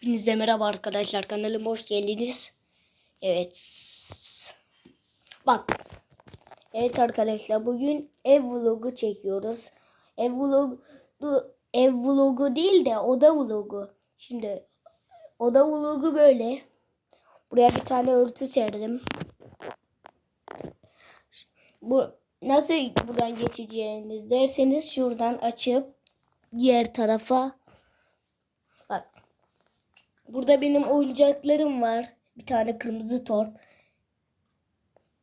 Hepinize merhaba arkadaşlar. Kanalıma hoş geldiniz. Evet. Bak. Evet arkadaşlar bugün ev vlogu çekiyoruz. Ev vlogu ev vlogu değil de oda vlogu. Şimdi oda vlogu böyle. Buraya bir tane örtü serdim. Bu nasıl buradan geçeceğiniz derseniz şuradan açıp diğer tarafa Burada benim oyuncaklarım var. Bir tane kırmızı torp.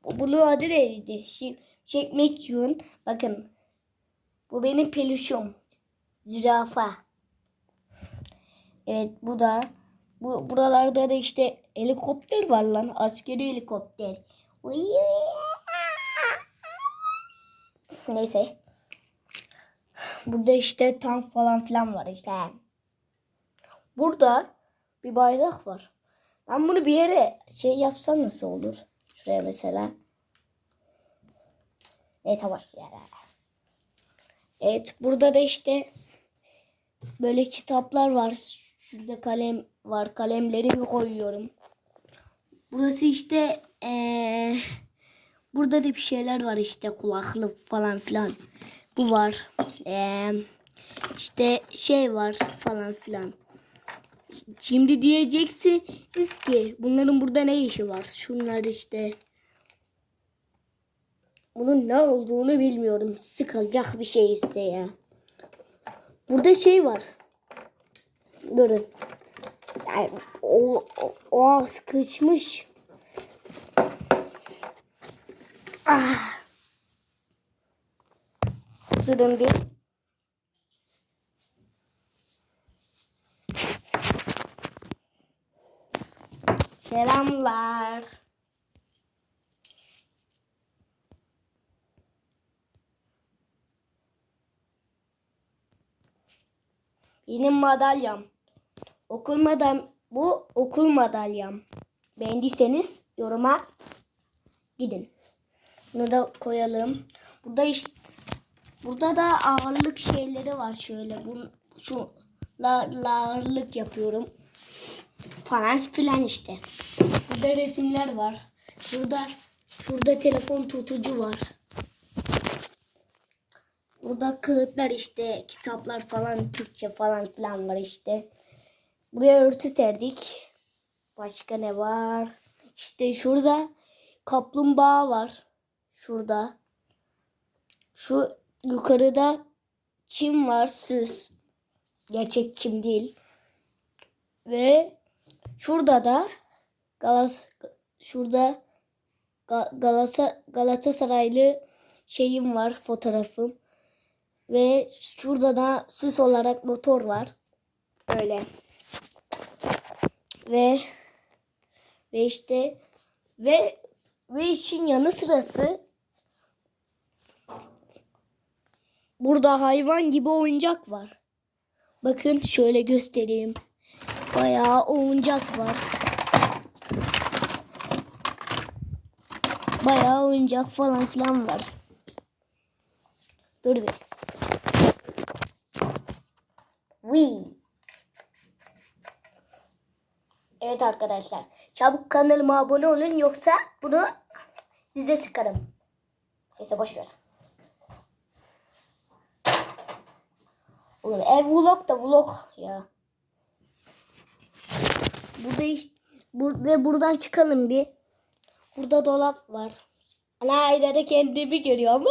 Bu- Bunun adı neydi? Şey, çekmek yun. Bakın. Bu benim peluşum. Zürafa. Evet bu da. Bu buralarda da işte helikopter var lan. Askeri helikopter. Neyse. Burada işte tank falan filan var işte. Burada bir bayrak var. Ben bunu bir yere şey yapsam nasıl olur? Şuraya mesela. Neyse boş ver. Evet burada da işte böyle kitaplar var. Şurada kalem var. Kalemlerimi koyuyorum. Burası işte eee, burada da bir şeyler var işte kulaklık falan filan. Bu var. Eee, işte şey var falan filan. Şimdi diyeceksiniz ki bunların burada ne işi var? Şunlar işte. Bunun ne olduğunu bilmiyorum. Sıkılacak bir şey işte ya. Burada şey var. Durun. Yani o, o, o sıkışmış. Ah. Durun bir. Selamlar. Benim madalyam. Okul madam bu okul madalyam. Beğendiyseniz yoruma gidin. Bunu da koyalım. Burada işte burada da ağırlık şeyleri var şöyle. Bu şu ağırlık yapıyorum falan filan işte. Burada resimler var. Şurada şurada telefon tutucu var. Burada kağıtlar işte kitaplar falan Türkçe falan filan var işte. Buraya örtü serdik. Başka ne var? İşte şurada kaplumbağa var. Şurada. Şu yukarıda çim var süs. Gerçek çim değil. Ve Şurada da Galas şurada Ga- Galata Galatasaraylı şeyim var fotoğrafım. Ve şurada da süs olarak motor var. Öyle. Ve ve işte ve ve işin yanı sırası burada hayvan gibi oyuncak var. Bakın şöyle göstereyim. Bayağı oyuncak var. Bayağı oyuncak falan filan var. Dur bir. Wii. Evet arkadaşlar. Çabuk kanalıma abone olun yoksa bunu size sıkarım. Neyse boş ver. Oğlum ev vlog da vlog ya. Burada iş, bur ve buradan çıkalım bir. Burada dolap var. Ana aynada kendimi görüyorum.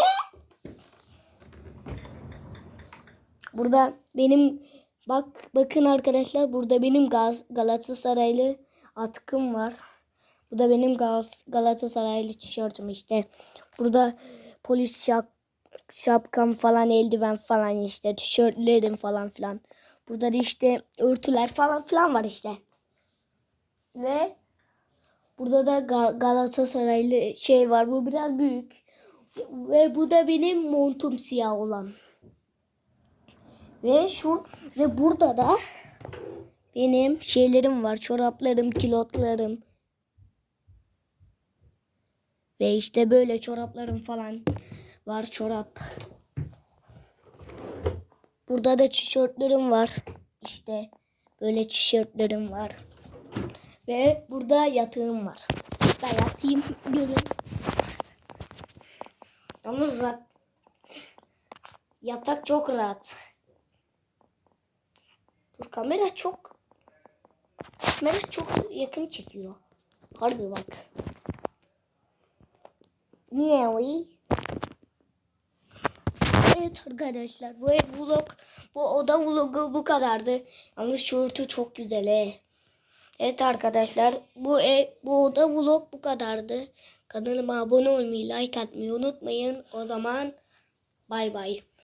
Burada benim bak bakın arkadaşlar burada benim Gaz, Galatasaraylı atkım var. Bu da benim Gaz, Galatasaraylı tişörtüm işte. Burada polis şap, şapkam falan eldiven falan işte tişörtlerim falan filan. Burada da işte örtüler falan filan var işte. Ve burada da Ga- Galatasaraylı şey var. Bu biraz büyük. Ve bu da benim montum siyah olan. Ve şu ve burada da benim şeylerim var. Çoraplarım, kilotlarım. Ve işte böyle çoraplarım falan var çorap. Burada da tişörtlerim var. İşte Böyle tişörtlerim var. Ve burada yatağım var. Ben yatayım görün. Yalnız rahat. Yatak çok rahat. Dur kamera çok kamera çok yakın çekiyor. Harbi bak. Niye o? Evet arkadaşlar bu ev vlog bu oda vlogu bu kadardı. Yalnız şu örtü çok güzel he. Evet arkadaşlar bu ev bu oda vlog bu kadardı. Kanalıma abone olmayı like atmayı unutmayın. O zaman bay bay.